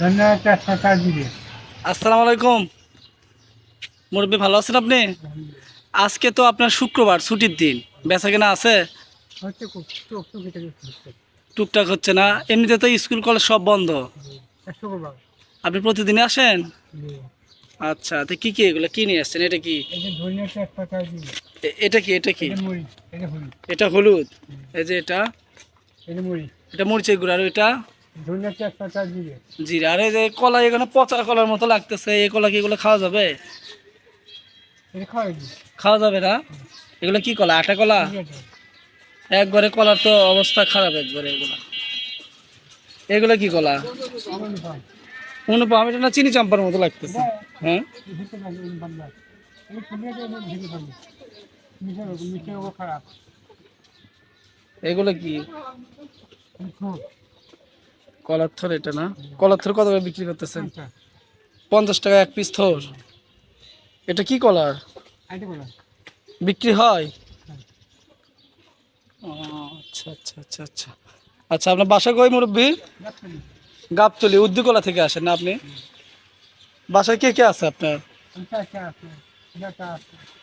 ধন্যবাদ দিবে। আসসালামু আলাইকুম। মুরব্বী ভালো আছেন আপনি? আজকে তো আপনার শুক্রবার ছুটির দিন। বেচা কেনা আছে? টুকটাক হচ্ছে। না? এমনিতে তো স্কুল কলেজ সব বন্ধ। আপনি প্রতিদিন আসেন? আচ্ছা তো কি কি এগুলো? কি নিয়ে আসছেন? এটা কি? এটা কি? এটা কি? এটা হলুদ। এই যে এটা? এটা মরিচের গুঁড়া আর এটা জিরা আর যে কলা এখানে পচা কলার মতো লাগতেছে এই কলা কি এগুলো খাওয়া যাবে? খাওয়া যাবে। না? এগুলো কি কলা আটা কলা? একবারে কলার তো অবস্থা খারাপ একবারে এগুলা। এগুলো কি কলা? অনুপম এটা না চিনি চাম্পার মতো লাগতেছে। হ্যাঁ? এগুলো কি? কলার থর এটা না? কলার থর কত করে বিক্রি করতেছেন? পঞ্চাশ টাকা এক পিস থর। এটা কি কলার? বিক্রি হয়? ও, আচ্ছা আচ্ছা আচ্ছা আচ্ছা। আচ্ছা আপনার বাসা কই মুরব্বী? গাবতলি। উদ্যোগলা থেকে আসেন না আপনি? বাসায় কে কে আছে আপনার?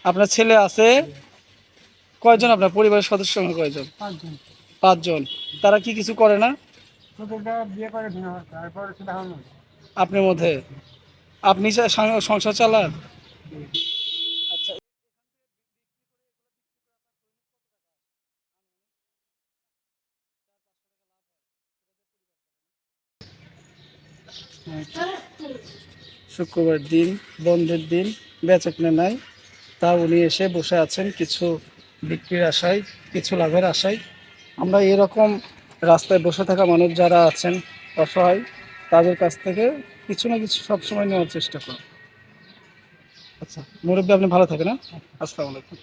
আপনার ছেলে আছে? কয়জন আপনার পরিবারের সদস্য? কয়জন? পাঁচজন। পাঁচজন। তারা কি কিছু করে না? বিয়ে করে তারপরে আপনার মধ্যে? আপনি সংসার চালান? আচ্ছা। শুক্রবার দিন বন্ধের দিন বেচা কিনে নাই। তা উনি এসে বসে আছেন কিছু বিক্রির আশায় কিছু লাভের আশায়। আমরা এরকম রাস্তায় বসে থাকা মানুষ যারা আছেন অসহায়, তাদের কাছ থেকে কিছু না কিছু সবসময় নেওয়ার চেষ্টা করুন। আচ্ছা মুরব্বী আপনি ভালো থাকেন হ্যাঁ? আসসালামু আলাইকুম।